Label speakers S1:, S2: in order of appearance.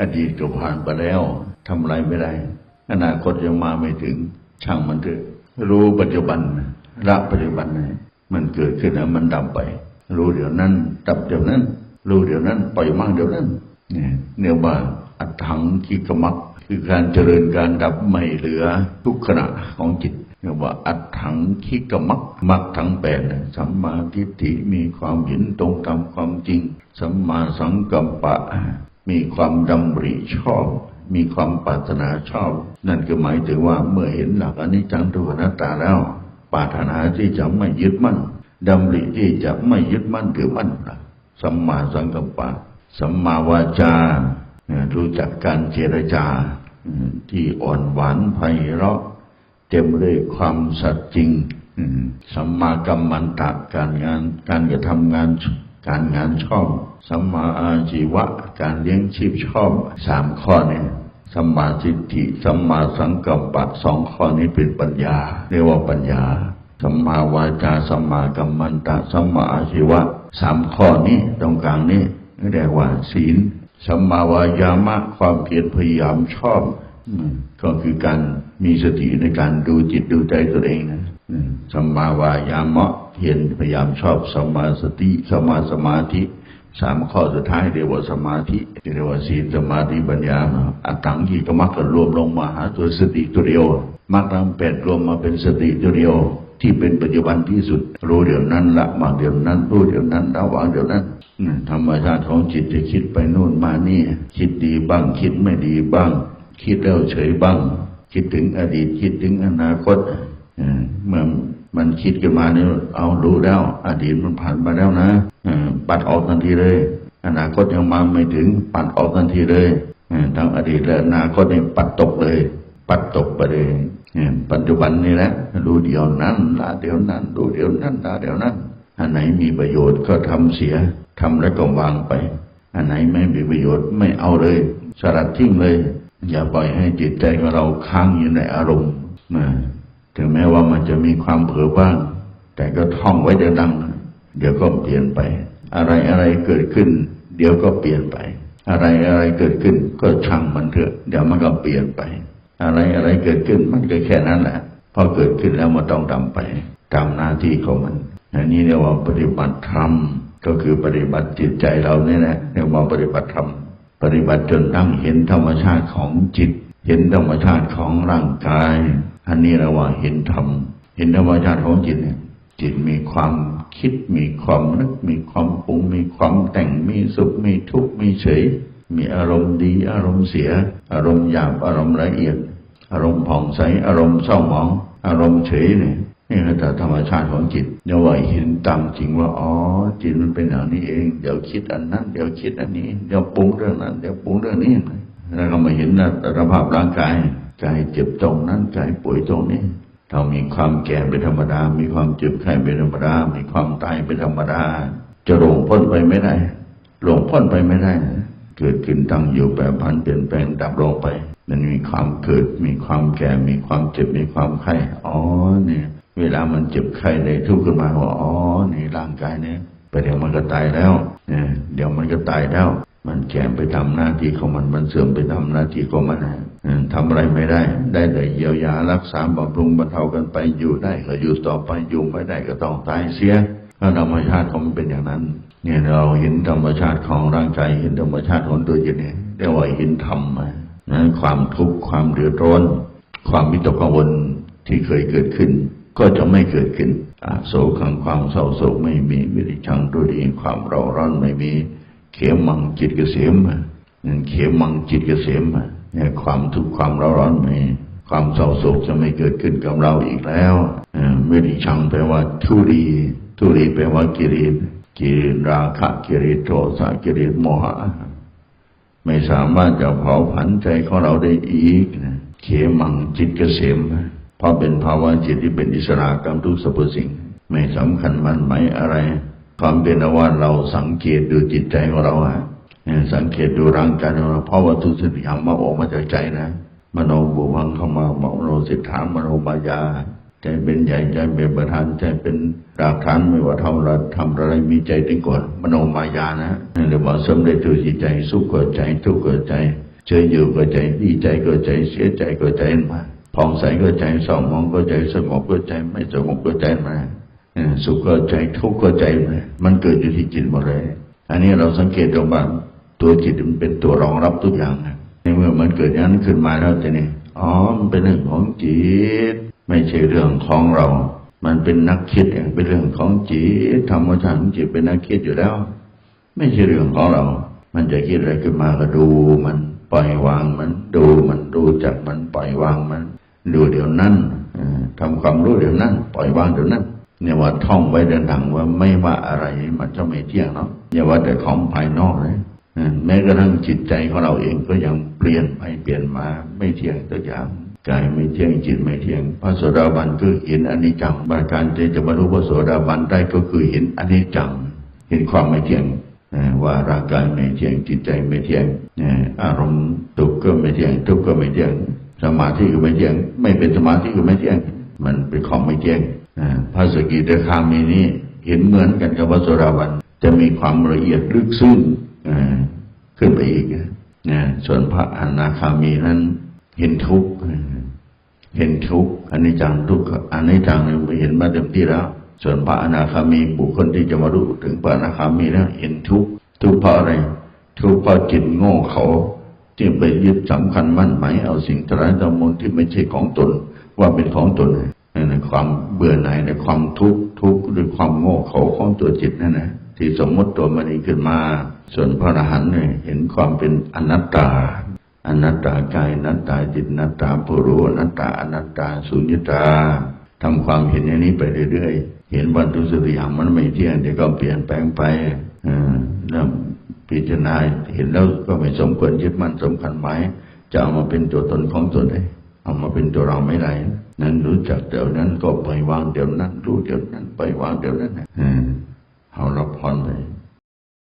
S1: อดีตก็ผ่านไปแล้วทำอะไรไม่ได้ อนาคตยังมาไม่ถึง ช่างมันเถอะรู้ปัจจุบันละปัจจุบันนะมันเกิดขึ้นแล้วมันดับไป รู้เดี๋ยวนั้น ดับเดี๋ยวนั้น รู้เดี๋ยวนั้น ปล่อยมั่งเดี๋ยวนั้น เนี่ยเนื่อว่าอัตถังคิกมักคือการเจริญการดับไม่เหลือทุกขณะของจิต เรียกว่าอัตถังคิกมักมักทั้งแปดน่ะสัมมาทิฏฐิมีความเห็นตรงตามความจริง สัมมาสังกัปปะ มีความดำริชอบ มีความปรารถนาชอบ นั่นก็หมายถึงว่าเมื่อเห็นหลักอนิจจังทุกขนัตตาแล้ว ปรารถนาที่จะไม่ยึดมั่นดำริที่จะไม่ยึดมั่นถือมั่นสัมมาสังกัปปะ สัมมาวาจาเนี่ยรู้จักการเจรจาที่อ่อนหวานไพเราะ เต็มด้วยความสัตย์จริงสัมมากัมมันตะการงานการกระทำงานการงานชอบ สัมมาอาชีวะ การเลี้ยงชีพชอบสามข้อนี้สัมมาทิฏฐิสัมมาสังกัปปะสองข้อนี้เป็นปัญญา เรียกว่าปัญญาสัมมาวาจาสัมมากัมมันตะสัมมาอาชีวะสามข้อนี้ตรงกลางนี้เรียกว่าศีลสัมมาวายามะความเพียรพยายามชอบ ก็คือการมีสติในการดูจิตดูใจตัวเองนะสัมมาวายามะเพียรพยายามชอบสัมมาสติสัมมาสมาธิสามข้อสุดท้ายเรียกว่าสมาธิเรียกว่าศีลสมาธิปัญญาอัตถังกีก็มักก็รวมลงมาหาตัวสติตัวเดียวมักทั้งแปดรวมมาเป็นสติตัวเดียวที่เป็นปัจจุบันที่สุด รู้เดี๋ยวนั้นละวางเดี๋ยวนั้น รู้เดี๋ยวนั้นละวางเดี๋ยวนั้นธรรมชาติของจิตจะคิดไปนู่นมานี่ คิดดีบ้างคิดไม่ดีบ้าง คิดแล้วเฉยบ้าง คิดถึงอดีตคิดถึงอนาคตเออมื่อมันคิดขึ้นมาเนี่ยเอารู้แล้ว อดีตมันผ่านไปแล้วนะปัดออกทันทีเลย อนาคตยังมาไม่ถึง ปัดออกทันทีเลยเออทั้งอดีตและอนาคตเนี่ยปัดตกเลย ปัดตกไปเลยเออปัจจุบันนี่แหละรู้เดี๋ยวนั้นละเดี๋ยวนั้นรู้เดี๋ยวนั้นละเดี๋ยวนั้นอันไหนมีประโยชน์ก็ทำเสียทำแล้วก็วางไป อันไหนไม่มีประโยชน์ไม่เอาเลย สลัดทิ้งเลย อย่าปล่อยให้จิตใจของเราค้างอยู่ในอารมณ์นะถึงแม้ว่ามันจะมีความเผลอบ้าง แต่ก็ท่องไว้ดัง เดี๋ยวก็เปลี่ยนไป อะไรอะไรเกิดขึ้น เดี๋ยวก็เปลี่ยนไป อะไรอะไรเกิดขึ้น ก็ช่างมันเถอะ เดี๋ยวมันก็เปลี่ยนไป อะไรอะไรเกิดขึ้นมันก็แค่นั้นแหละพอเกิดขึ้นแล้วมันต้องทำไปตามหน้าที่ของมันอันนี้เรียกว่าปฏิบัติธรรมก็คือปฏิบัติจิตใจเราเนี่ยนะเรียกว่าปฏิบัติธรรม ปฏิบัติจนตั้งเห็นธรรมชาติของจิต เห็นธรรมชาติของร่างกาย อันนี้เราว่าเห็นธรรม เห็นธรรมชาติของจิตเนี่ย จิตมีความคิด มีความนึก มีความปรุง มีความแต่ง มีสุข มีทุกข์ มีเฉย มีอารมณ์ดี อารมณ์เสีย อารมณ์หยาบ อารมณ์ละเอียด อารมณ์ผ่องใส อารมณ์เศร้าหมอง อารมณ์เฉยเนี่ย นี่คือแต่ธรรมชาติของจิตเดี๋ยวว่าเห็นตามจริงว่า อ๋อ จิตมันเป็นอย่างนี้เอง เดี๋ยวคิดอันนั้น เดี๋ยวคิดอันนี้ เดี๋ยวปรุงเรื่องนั้น เดี๋ยวปรุงเรื่องนี้แล้วก็มาเห็นสภาพร่างกายกายเจ็บตรงนั้นกายป่วยตรงนี้เรามีความแก่เป็นธรรมดา มีความเจ็บไข้เป็นธรรมดา มีความตายเป็นธรรมดา จะหลงพ้นไปไม่ได้ หลงพ้นไปไม่ได้ เกิดขึ้นตั้งอยู่แปรผันเปลี่ยนแปลงดับลงไป มันมีความเกิด มีความแก่ มีความเจ็บ มีความไข้ อ๋อเนี่ย เวลามันเจ็บไข้ได้ทุกข์ขึ้นมาว่าอ๋อนี่ร่างกายเนี่ยไปเดี๋ยวมันก็ตายแล้วเนี่ยเดี๋ยวมันก็ตายแล้ว มันแก่ไปทำหน้าที่ของมันมันเสื่อมไปทำหน้าที่ของมันนะอืมทำอะไรไม่ได้ ได้แต่เยียวยารักษาบำรุงบรรเทากันไปอยู่ได้ก็อยู่ต่อไปอยู่ไม่ได้ก็ต้องตายเสียเพราธรรมชาติของมันเป็นอย่างนั้น เนี่ยเราเห็นธรรมชาติของร่างกายเห็นธรรมชาติของตัวจิตเนี่ยเรียกว่าเห็นธรรมนะความทุกข์ความเดือดร้อน ความวิตกกังวลที่เคยเกิดขึ้น ก็จะไม่เกิดขึ้นอาโศกังความเศร้าโศกไม่มีวิริชังดุรีความเร่าร้อนไม่มี เขมังจิตเกษมนั่นเขมังจิตเกษมเนี่ยความทุกข์ความเร่าร้อนไม่ความเศร้าโศกจะไม่เกิดขึ้นกับเราอีกแล้วอ่าวิริชังแปลว่าทุรีทุรีแปลว่ากิริกิริราคะกิริโทสะกิริโมหะไม่สามารถจะเผาผลาญใจของเราได้อีกนะเขมังจิตเกษม เพราะเป็นภาวะจิตที่เป็นอิสระกรรมทุกสรรพสิ่ง ไม่สำคัญมันหมายอะไร ความเป็นอว่าเราสังเกตดูจิตใจของเราอะสังเกตดูร่างกายของเราเพราะว่าทุกสิ่งอย่างมาออกมาจากใจนะมโนบุพังเข้ามามโนสิทธามโนมายาใจเป็นใหญ่ใจเป็นประธานใจเป็นรากฐานไม่ว่าทำอะไรทำอะไรมีใจถึงก่อนมโนมายานะนั่เรียกว่าสำเร็จตัวจิตใจสุขก็ใจทุกข์ก็ใจเฉยอยู่ก็ใจดีใจก็ใจเสียใจก็ใจมา ผ่องใสก็ใจเศร้ามองก็ใจสงบก็ใจไม่สงบก็ใจมาสุขก็ใจทุกข์ก็ใจมามันเกิดอยู่ที่จิตหมดเลย อันนี้เราสังเกตดูว่าตัวจิตมันเป็นตัวรองรับทุกอย่างนะในเมื่อมันเกิดอย่างนั้นขึ้นมาแล้วจะนี่อ๋อมันเป็นเรื่องของจิต ไม่ใช่เรื่องของเรา มันเป็นนักคิดเองเป็นเรื่องของจิตธรรมชาติของจิตเป็นนักคิดอยู่แล้ว ไม่ใช่เรื่องของเรา มันจะคิดอะไรขึ้นมาก็ดูมันปล่อยวางมันดูมันดูจักมันปล่อยวางมัน ดูเดี๋ยวนั้นเอ่อทำความรู้เดี๋ยวนั้นปล่อยวางเดี๋ยวนั้นเนี่ยว่าท่องไว้เดินทางว่าไม่ว่าอะไรมันจะไม่เที่ยงเนาะอย่าว่าแต่ของภายนอกเลยแม้กระทั่งจิตใจของเราเองก็ยังเปลี่ยนไปเปลี่ยนมาไม่เที่ยงตัวอย่างกายไม่เที่ยงจิตไม่เที่ยง พระโสดาบันคือเห็นอนิจจังบาการที่จะบรรลุพระโสดาบันได้ก็คือเห็นอนิจจัง เห็นความไม่เที่ยงว่าร่างกายไม่เที่ยงจิตใจไม่เที่ยงอารมณ์สุขก็ไม่เที่ยงทุกข์ก็ไม่เที่ยง สมาธิก็ไม่เที่ยง ไม่เป็นสมาธิก็ไม่เที่ยง มันเป็นของไม่เที่ยงอ่าพระสกิทาคามีนี้เห็นเหมือนกันกับพระโสดาบันจะมีความละเอียดลึกซึ้งขึ้นไปอีกนะส่วนพระอนาคามีนั้นเห็นทุกข์เห็นทุกข์อนิจจังทุกข์อนิจจังเนี่ยเห็นมาเต็มที่แล้ว ส่วนพระอนาคามีบุคคลที่จะมารู้ถึงพระอนาคามีแล้วเห็นทุกข์ทุกข์เพราะอะไร ทุกข์เพราะจิตโง่เขา ที่ไปยึดสำคัญมั่นหมายเอาสิ่งตรายตมนที่ไม่ใช่ของตน ว่าเป็นของตนนั่นนะความเบื่อหน่ายในความทุกข์ทุกข์ด้วยความโง่เขาของตัวจิตนั่นนะที่สมมติตัวมันเองขึ้นมา ส่วนพระอรหันต์เนี่ยเห็นความเป็นอนัตตาอนัตตากายอนัตตาจิตอนัตตาผู้รู้อนัตตาอนัตตาสุญญตาทำความเห็นอย่างนี้ไปเรื่อยๆ เห็นวัตถุสิ่งอย่างมันไม่เที่ยงเดี๋ยวก็เปลี่ยนแปลงไปเออแล้ว พิจารณาเห็นแล้วก็ไม่สมควรยึดมั่นสำคัญหมายจะเอามาเป็นตัวตนของตนเองเอามาเป็นตัวเราไม่ได้นั้นรู้จักเดี๋ยวนั้นก็ปล่อยวางเดี๋ยวนั้นรู้เดี๋ยวนั้นปล่อยวางเดี๋ยวนั้นเออเอาละพรไป